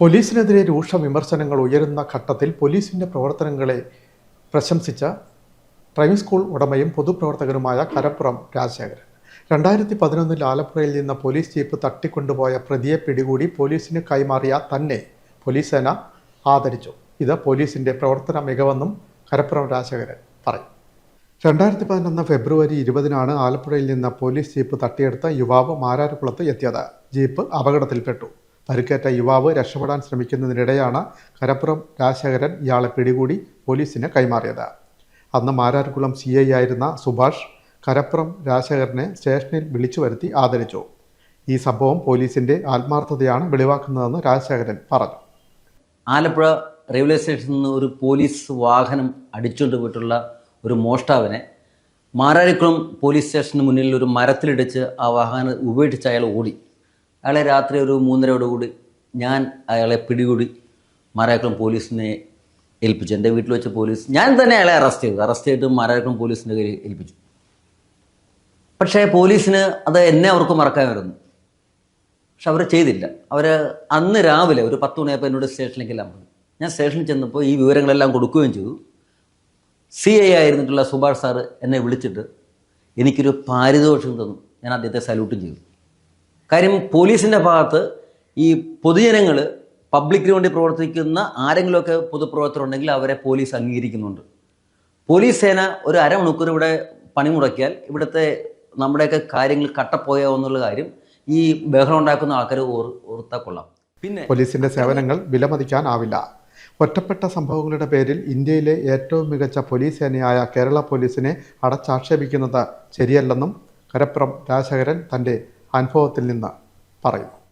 പോലീസിനെതിരെ രൂക്ഷ വിമർശനങ്ങൾ ഉയരുന്ന ഘട്ടത്തിൽ പോലീസിന്റെ പ്രവർത്തനങ്ങളെ പ്രശംസിച്ച പ്രൈമറി സ്കൂൾ ഉടമയും പൊതുപ്രവർത്തകനുമായ കരപ്പുറം രാജശേഖരൻ. രണ്ടായിരത്തി പതിനൊന്നിൽ ആലപ്പുഴയിൽ നിന്ന് പോലീസ് ജീപ്പ് തട്ടിക്കൊണ്ടുപോയ പ്രതിയെ പിടികൂടി പോലീസിന് കൈമാറിയ തന്നെ പോലീസ് സേന ആദരിച്ചു. ഇത് പോലീസിന്റെ പ്രവർത്തന മികവെന്നും കരപ്പുറം രാജശേഖരൻ പറയും. രണ്ടായിരത്തി പതിനൊന്ന് ഫെബ്രുവരി ഇരുപതിനാണ് ആലപ്പുഴയിൽ നിന്ന് പോലീസ് ജീപ്പ് തട്ടിയെടുത്ത യുവാവ് മാരാരക്കുളത്ത് എത്തിയത്. ജീപ്പ് അപകടത്തിൽപ്പെട്ടു. പരിക്കേറ്റ യുവാവ് രക്ഷപ്പെടാൻ ശ്രമിക്കുന്നതിനിടെയാണ് കരപ്പുറം രാജശേഖരൻ ഇയാളെ പിടികൂടി പോലീസിന് കൈമാറിയത്. അന്ന് മാരാർകുളം സി ഐ ആയിരുന്ന സുഭാഷ് കരപ്പുറം രാജശേഖരനെ സ്റ്റേഷനിൽ വിളിച്ചു വരുത്തി ആദരിച്ചു. ഈ സംഭവം പോലീസിന്റെ ആത്മാർത്ഥതയാണ് വെളിവാക്കുന്നതെന്ന് രാജശേഖരൻ പറഞ്ഞു. ആലപ്പുഴ റെയിൽവേ സ്റ്റേഷനിൽ നിന്ന് ഒരു പോലീസ് വാഹനം അടിച്ചുകൊണ്ട് പോയിട്ടുള്ള ഒരു മോഷ്ടാവിനെ മാരാരിക്കുളം പോലീസ് സ്റ്റേഷന് മുന്നിൽ ഒരു മരത്തിലിടിച്ച് ആ വാഹനം ഉപേക്ഷിച്ച് അയാൾ ഓടി. അയാളെ രാത്രി ഒരു മൂന്നരയോടുകൂടി ഞാൻ അയാളെ പിടികൂടി മാരാക്കുളം പോലീസിനെ ഏൽപ്പിച്ചു. എന്റെ വീട്ടിൽ വെച്ച പോലീസ് ഞാൻ തന്നെ അയാളെ അറസ്റ്റ് ചെയ്തു. അറസ്റ്റ് ചെയ്തിട്ട് മാരാക്കുളം പോലീസിന്റെ കയ്യിൽ ഏൽപ്പിച്ചു. പക്ഷേ പോലീസിന് അത് എന്നെ അവർക്ക് മറക്കാൻ വരുന്നു. പക്ഷെ അവർ ചെയ്തില്ല. അവർ അന്ന് രാവിലെ ഒരു പത്ത് മണിയായപ്പോൾ എന്നോട് സ്റ്റേഷനിലേക്കെല്ലാം പറഞ്ഞു ഞാൻ സ്റ്റേഷനിൽ ചെന്നപ്പോൾ ഈ വിവരങ്ങളെല്ലാം കൊടുക്കുകയും ചെയ്തു. സി ഐ ആയിരുന്നിട്ടുള്ള സുഭാഷ് സാറ് എന്നെ വിളിച്ചിട്ട് എനിക്കൊരു പാരിതോഷം തന്നു. ഞാൻ അദ്ദേഹത്തെ സല്യൂട്ടും ചെയ്തു. കാര്യം പോലീസിന്റെ ഭാഗത്ത് ഈ പൊതുജനങ്ങൾ പബ്ലിക്കിന് വേണ്ടി പ്രവർത്തിക്കുന്ന ആരെങ്കിലുമൊക്കെ പൊതുപ്രവർത്തകർ ഉണ്ടെങ്കിൽ അവരെ പോലീസ് അംഗീകരിക്കുന്നുണ്ട്. പോലീസ് സേന ഒരു അരമണിക്കൂർ ഇവിടെ പണിമുടക്കിയാൽ ഇവിടുത്തെ നമ്മുടെയൊക്കെ കാര്യങ്ങൾ കട്ടപ്പോയോ എന്നുള്ള കാര്യം ഈ ബഹളം ഉണ്ടാക്കുന്ന ആൾക്കാർ ഓർ കൊള്ളാം. പിന്നെ പോലീസിന്റെ സേവനങ്ങൾ വിലമതിക്കാനാവില്ല. ഒറ്റപ്പെട്ട സംഭവങ്ങളുടെ പേരിൽ ഇന്ത്യയിലെ ഏറ്റവും മികച്ച പോലീസ് സേനയായ കേരള പോലീസിനെ അടച്ചാക്ഷേപിക്കുന്നത് ശരിയല്ലെന്നും കരപ്പുറം രാജശേഖരൻ തന്റെ അനുഭവത്തിൽ നിന്ന് പറയുന്നു.